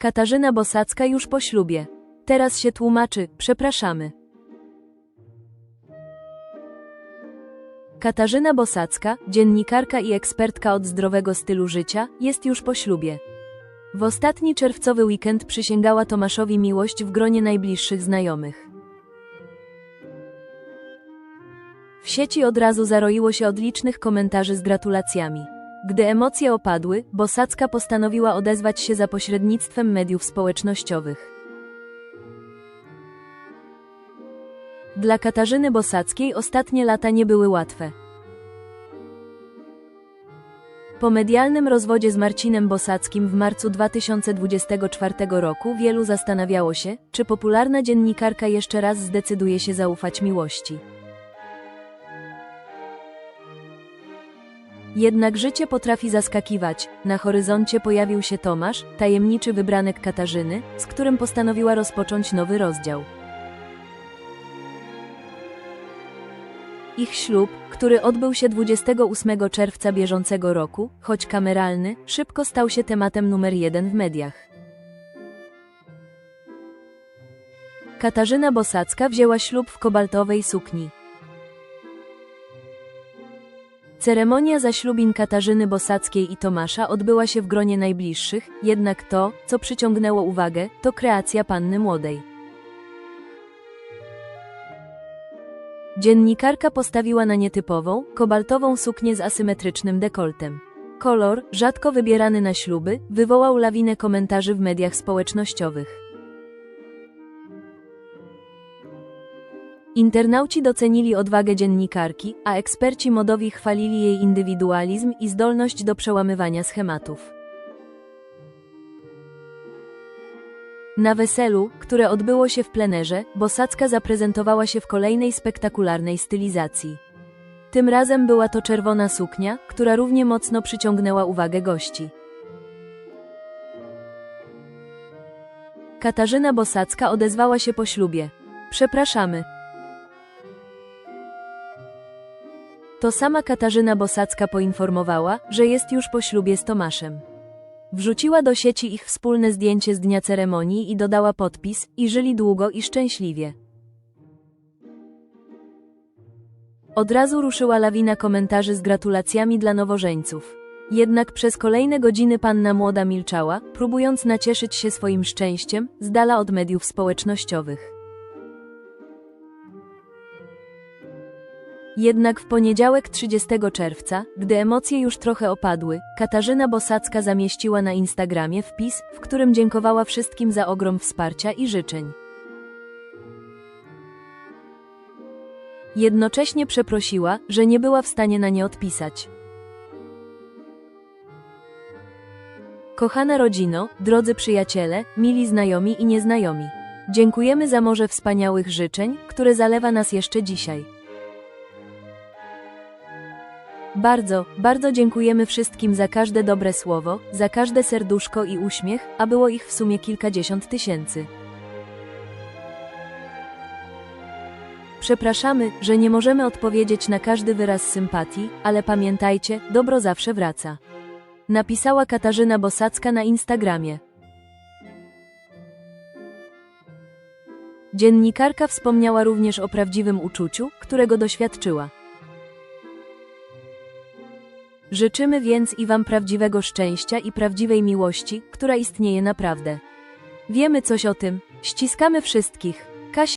Katarzyna Bosacka już po ślubie. Teraz się tłumaczy, przepraszamy. Katarzyna Bosacka, dziennikarka i ekspertka od zdrowego stylu życia, jest już po ślubie. W ostatni czerwcowy weekend przysięgała Tomaszowi miłość w gronie najbliższych znajomych. W sieci od razu zaroiło się od licznych komentarzy z gratulacjami. Gdy emocje opadły, Bosacka postanowiła odezwać się za pośrednictwem mediów społecznościowych. Dla Katarzyny Bosackiej ostatnie lata nie były łatwe. Po medialnym rozwodzie z Marcinem Bosackim w marcu 2024 roku wielu zastanawiało się, czy popularna dziennikarka jeszcze raz zdecyduje się zaufać miłości. Jednak życie potrafi zaskakiwać. Na horyzoncie pojawił się Tomasz, tajemniczy wybranek Katarzyny, z którym postanowiła rozpocząć nowy rozdział. Ich ślub, który odbył się 28 czerwca bieżącego roku, choć kameralny, szybko stał się tematem numer jeden w mediach. Katarzyna Bosacka wzięła ślub w kobaltowej sukni. Ceremonia zaślubin Katarzyny Bosackiej i Tomasza odbyła się w gronie najbliższych, jednak to, co przyciągnęło uwagę, to kreacja panny młodej. Dziennikarka postawiła na nietypową, kobaltową suknię z asymetrycznym dekoltem. Kolor, rzadko wybierany na śluby, wywołał lawinę komentarzy w mediach społecznościowych. Internauci docenili odwagę dziennikarki, a eksperci modowi chwalili jej indywidualizm i zdolność do przełamywania schematów. Na weselu, które odbyło się w plenerze, Bosacka zaprezentowała się w kolejnej spektakularnej stylizacji. Tym razem była to czerwona suknia, która równie mocno przyciągnęła uwagę gości. Katarzyna Bosacka odezwała się po ślubie. Przepraszamy. To sama Katarzyna Bosacka poinformowała, że jest już po ślubie z Tomaszem. Wrzuciła do sieci ich wspólne zdjęcie z dnia ceremonii i dodała podpis i żyli długo i szczęśliwie. Od razu ruszyła lawina komentarzy z gratulacjami dla nowożeńców. Jednak przez kolejne godziny panna młoda milczała, próbując nacieszyć się swoim szczęściem, z dala od mediów społecznościowych. Jednak w poniedziałek 30 czerwca, gdy emocje już trochę opadły, Katarzyna Bosacka zamieściła na Instagramie wpis, w którym dziękowała wszystkim za ogrom wsparcia i życzeń. Jednocześnie przeprosiła, że nie była w stanie na nie odpisać. Kochana rodzino, drodzy przyjaciele, mili znajomi i nieznajomi. Dziękujemy za morze wspaniałych życzeń, które zalewa nas jeszcze dzisiaj. Bardzo, bardzo dziękujemy wszystkim za każde dobre słowo, za każde serduszko i uśmiech, a było ich w sumie kilkadziesiąt tysięcy. Przepraszamy, że nie możemy odpowiedzieć na każdy wyraz sympatii, ale pamiętajcie, dobro zawsze wraca. Napisała Katarzyna Bosacka na Instagramie. Dziennikarka wspomniała również o prawdziwym uczuciu, którego doświadczyła. Życzymy więc i Wam prawdziwego szczęścia i prawdziwej miłości, która istnieje naprawdę. Wiemy coś o tym, ściskamy wszystkich. Kasia